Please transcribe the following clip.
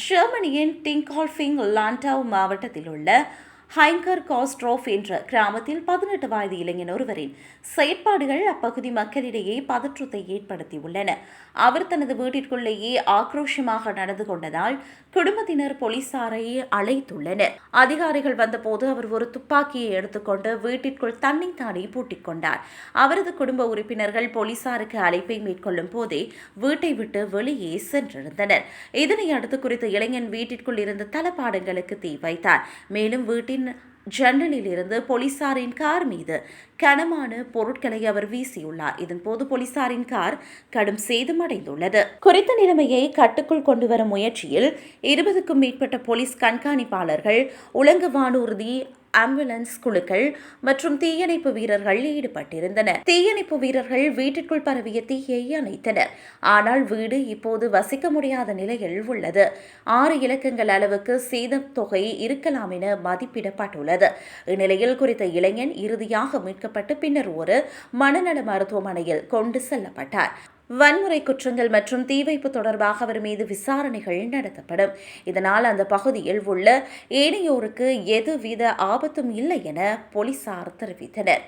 ஜெர்மனியின் டிங்கால்ஃபிங் லாண்டாவ் மாவட்டத்தில் உள்ள ஹைங்கர் காஸ்ட்ரோஃப் என்ற கிராமத்தில் பதினெட்டு வயது இளைஞன் ஒருவரின் செயற்பாடுகள் அப்பகுதி மக்களிடையே பதற்றத்தை ஏற்படுத்தியுள்ளன. அவர் தனது வீட்டிற்குள்ளேயே ஆக்ரோஷமாக நடந்து கொண்டதால் குடும்பத்தினர் போலீசாரை அழைத்துள்ளனர். அதிகாரிகள் வந்தபோது அவர் ஒரு துப்பாக்கியை எடுத்துக்கொண்டு வீட்டிற்குள் தன்னைத்தானே பூட்டிக் கொண்டார். அவரது குடும்ப உறுப்பினர்கள் போலீசாருக்கு அழைப்பை மேற்கொள்ளும் போதே வீட்டை விட்டு வெளியே சென்றிருந்தனர். இதனை அடுத்து குறித்த இளைஞன் வீட்டிற்குள் இருந்த தளபாடங்களுக்கு தீ வைத்தார். மேலும் வீட்டின் ஜன்னலில் இருந்து போலீசாரின் கார் மீது கனமான பொருட்களை அவர் வீசியுள்ளார். இதன்போது போலீசாரின் கார் கடும் சேதமடைந்துள்ளது. குறித்த நிலைமையை கட்டுக்குள் கொண்டு வரும் முயற்சியில் இருபதுக்கும் மேற்பட்ட போலீஸ் கண்காணிப்பாளர்கள் உலங்கு வானூர்தி ஆம்புலன்ஸ் குழுக்கள் மற்றும் தீயணைப்பு வீரர்கள் ஈடுபட்டிருந்தனர். தீயணைப்பு வீரர்கள் வீட்டிற்குள் பரவிய தீயை அணைத்தனர். ஆனால் வீடு இப்போது வசிக்க முடியாத நிலையில் உள்ளது. ஆறு இலக்கங்கள் அளவுக்கு சேதம் தொகை இருக்கலாம் என மதிப்பிடப்பட்டுள்ளது. இந்நிலையில் குறித்த இளைஞன் இறுதியாக மீட்கப்பட்டு பின்னர் ஒரு மனநல மருத்துவமனையில் கொண்டு செல்லப்பட்டார். வன்முறை குற்றங்கள் மற்றும் தீ வைப்பு தொடர்பாக அவர் மீது விசாரணைகள் நடத்தப்படும். இதனால் அந்த பகுதியில் உள்ள ஏனையோருக்கு எதுவித ஆபத்தும் இல்லை என போலீசார் தெரிவித்தனர்.